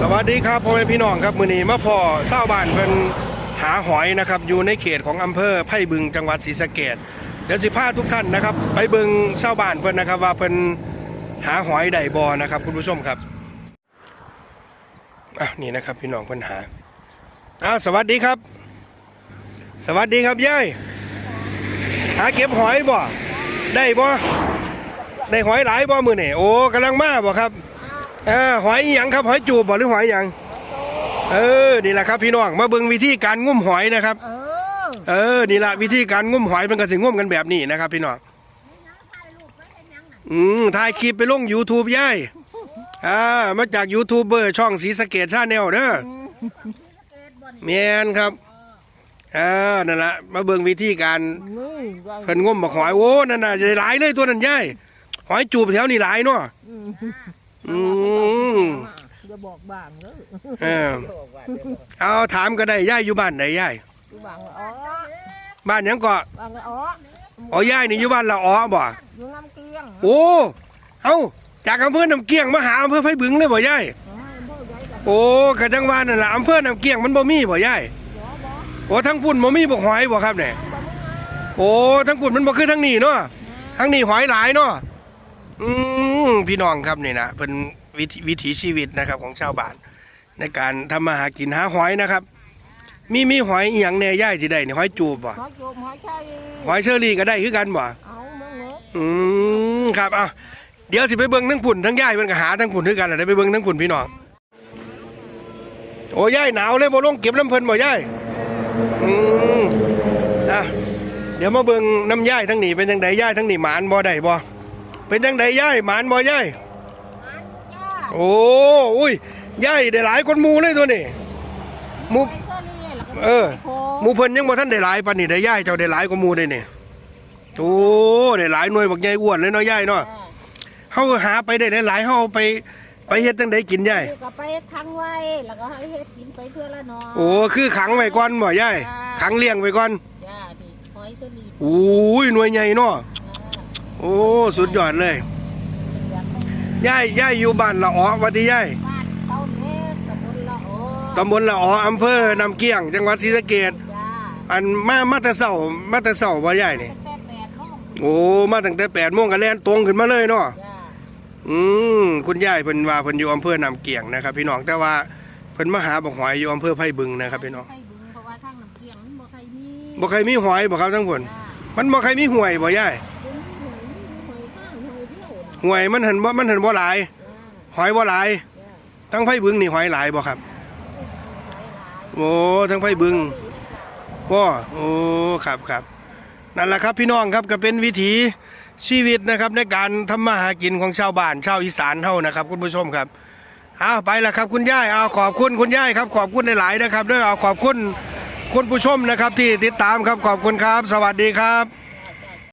สวัสดีครับพ่อแม่พี่น้องครับมือนี้มาพ่อเศร้าวบ้านเพิ่นหาหอยนะครับอยู่ในเขตของอำเภอไผ่บึงจังหวัดศรีสะเกษเดี๋ยวสิพาทุกท่านนะครับ ไปบิงเศร้าบ้านเพิ่นนะครับ ว่าเพิ่นหาหอยได้บ่นะครับ คุณผู้ชมครับอะนี่นะครับพี่น้องเพิ่นหาอ้าวสวัสดีครับ สวัสดีครับยายหาเก็บหอยบ่ได้บ่ได้หอยหลายบ่มือนี่โอ้กำลังมาบ่ครับ เออหอยหยังครับหอยจูบบ่หรือหอยหยังเออนี่แหละครับพี่น้องมาเบิ่งวิธีการงุ้มหอยนะครับ เออเออนี่แหละวิธีการงุ้มหอยมันก็สิงุ้มกันแบบนี้นะครับพี่น้องอืมถ่ายคลิปไปลง YouTube ย่ายอ่ามาจากยูทูบเบอร์ช่องสีสะเกตชาแนลเด้อแมนครับเออนั่นแหละมาเบิ่งวิธีการนี่ยายเพิ่นงุ้มบักหอยโอ้นั่นน่ะได้หลายเลยตัวนั้นย่ายหอยจูบแถวนี้หลายเนาะ อืมอืมอย่าบอกบางเด้อเออเอาถามก็ได้ย่ายอยู่บ้านไหนย่ายอยู่บางละอ๋อบ้านหยังก็บางละอ๋ออ๋อย่ายนี่อยู่บ้านละอ๋อบ่อยู่น้ำเกลี้ยงโอ้เอ้าจากอำเภอน้ำเกียงมาหาอำเภอไผ่บึงเลยบ่ย่ายอ๋อบ่ยายกับโอ้กะจังหวัดนั่นล่ะอำเภอน้ำเกียงมันบ่มีบ่ย่ายบ่บ่โอ้ทั้งปุ่นบ่มีบ่หอยบ่ครับเนี่ยโอ้ทั้งปุ่นมันบ่คือทั้งนี้เนาะทั้งนี้หอยหลายเนาะ อืมพี่น้องครับนี่นะเป็นวิถีวิถีชีวิตนะครับของชาวบ้าน ในการทำมาหากินหาหอยนะครับ มีมีหอยอีหยังแหน่ย่ายที่ได้นี่หอยจูบบ่หอยจูบหอยไข่หอยเชอรี่ก็ได้คือกันบ่เอาเมืองเนื้ออืมครับอะเดี๋ยวสิไปเบิ่งทั้งปุ่นทั้งย่ายมันก็หาทั้งปุ่นคือกันแหละได้ไปเบิ่งทั้งปุ่นพี่น้องโอ้ย่ายหนาวเลยบ่ลงเก็บน้ำเพิ่นบ่ย่ายอืมอะเดี๋ยวมาเบิ่งน้ำย่ายทั้งนี้เป็นจังไดย่ายทั้งนี้หมานบ่ได้บ่ เป็นจังไดย่ายหมานบ่ย่ายจ้าโอ้อุ้ยย่ายได้หลายคนหมู่เลยตัวนี้หมู่ไปเซอรี่แล้วก็เออโคหมู่เพิ่นยังบ่ทันได้หลายปานนี้ได้ย่ายเจ้าได้หลายกว่าหมู่ได้นี่โอ้ได้หลายหน่วยบักใหญ่อ้วนเลยเนาะย่ายเนาะเฮาหาไปได้หลายๆเฮาเอาไปไปเฮ็ดจังไดกินยายนี่ก็ไปค้างไว้แล้วก็ให้เฮ็ดกินไปเพื่อละหน้อยโอ้คือขังไว้ก่อนบ่ยายขังเลี้ยงไว้ก่อนจ้านี่หอยเซอรี่โอ้ยหน่วยใหญ่เนาะ โอ้สุดยอดเลยยายยายอยู่บ้านละอ๋อวัดที่ยายบ้านเขาเนี่ยตำบลละโอตำบลละอ๋ออำเภอน้ำเกี้ยง จังหวัดศรีสะเกษจ้าอันมามาแต่เช้ามาแต่เช้าบ่ยายนี่ตั้งแต่แปดโมงโอ้มาตั้งแต่8โมงก็แล่นตรงขึ้นมาเลยเนาะจ้าอืมคุณยายเพิ่นว่าเพิ่นอยู่อำเภอน้ำเกี้ยงนะครับ พี่น้องแต่ว่าเพิ่นมาหาบักหอยอยู่อำเภอไผ่บึงนะครับพี่น้องไข่บึงเพราะว่าทางน้ำเกียงมันบ่ใครมีบ่เคยมีหอยบ่ครับทั้งผลจ้ามันบ่ใครมีห่วยบ่ยายเป็นหวยหวยข้างหวยเที่ยวน่ะ ห่วยมันเห็นบ่มันเห็นบ่หลาย หอยบ่หลาย ทั้งไผบึงนี่หอยหลายบ่ครับ โอ้ทั้งไผบึงบ่โอ้ครับครับนั่นแหละครับพี่น้องครับก็เป็นวิถีชีวิตนะครับในการทำมาหากินของชาวบ้านชาวอีสานเฮานะครับ คุณผู้ชมครับเอาไปแล้วครับคุณย่ายเอาขอบคุณคุณย่ายครับขอบคุณหลายๆนะครับด้วยเอาขอบคุณคุณผู้ชมนะครับที่ติดตามครับขอบคุณครับ สวัสดีครับ